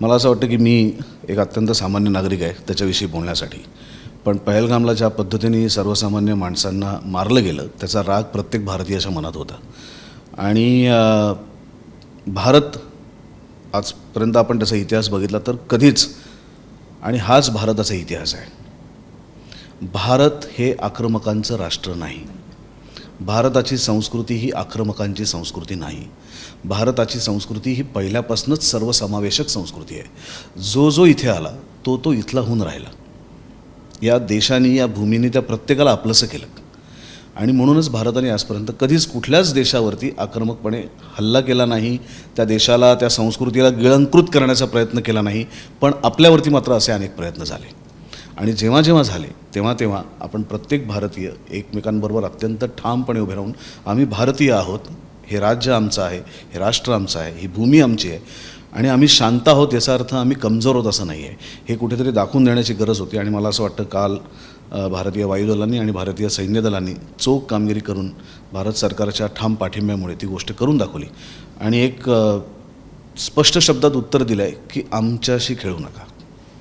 मला असं वाटतं की मी एक अत्यंत सामान्य नागरिक आहे त्याच्याविषयी बोलण्यासाठी. पण पहलगामला ज्या पद्धतीने सर्वसामान्य माणसांना मारलं गेलं त्याचा राग प्रत्येक भारतीयाच्या मनात होता. आणि भारत आजपर्यंत आपण त्याचा इतिहास बघितला तर कधीच आणि हाच भारताचा इतिहास आहे. भारत हे आक्रमकांचं राष्ट्र नाही. भारताची संस्कृती ही आक्रमकांची संस्कृती नाही. भारताची संस्कृती ही पहिल्यापासूनच सर्वसमावेशक संस्कृती आहे. जो जो इथे आला तो तो इथला होऊन राहिला. या देशाने या भूमीने त्या प्रत्येकाला आपलंसं केलं. आणि म्हणूनच भारताने आजपर्यंत कधीच कुठल्याच देशावरती आक्रमकपणे हल्ला केला नाही त्या देशाला त्या संस्कृतीला गिळंकृत करण्याचा प्रयत्न केला नाही पण आपल्यावरती मात्र असे अनेक प्रयत्न झाले. आणि जेव्हा जेव्हा झाले तेव्हा तेव्हा आपण प्रत्येक भारतीय एकमेकांबरोबर अत्यंत ठामपणे उभे राहून आम्ही भारतीय आहोत हे राज्य आमचं आहे हे राष्ट्र आमचं आहे ही भूमी आमची आहे आणि आम्ही शांत आहोत याचा अर्थ आम्ही कमजोर होत असं नाही आहे हे कुठेतरी दाखवून देण्याची गरज होती आणि मला असं वाटतं काल भारतीय वायुदलांनी आणि भारतीय सैन्य दलांनी चोख कामगिरी करून भारत सरकारच्या ठाम पाठिंब्यामुळे ती गोष्ट करून दाखवली. आणि एक स्पष्ट शब्दात उत्तर दिलं आहे की आमच्याशी खेळू नका.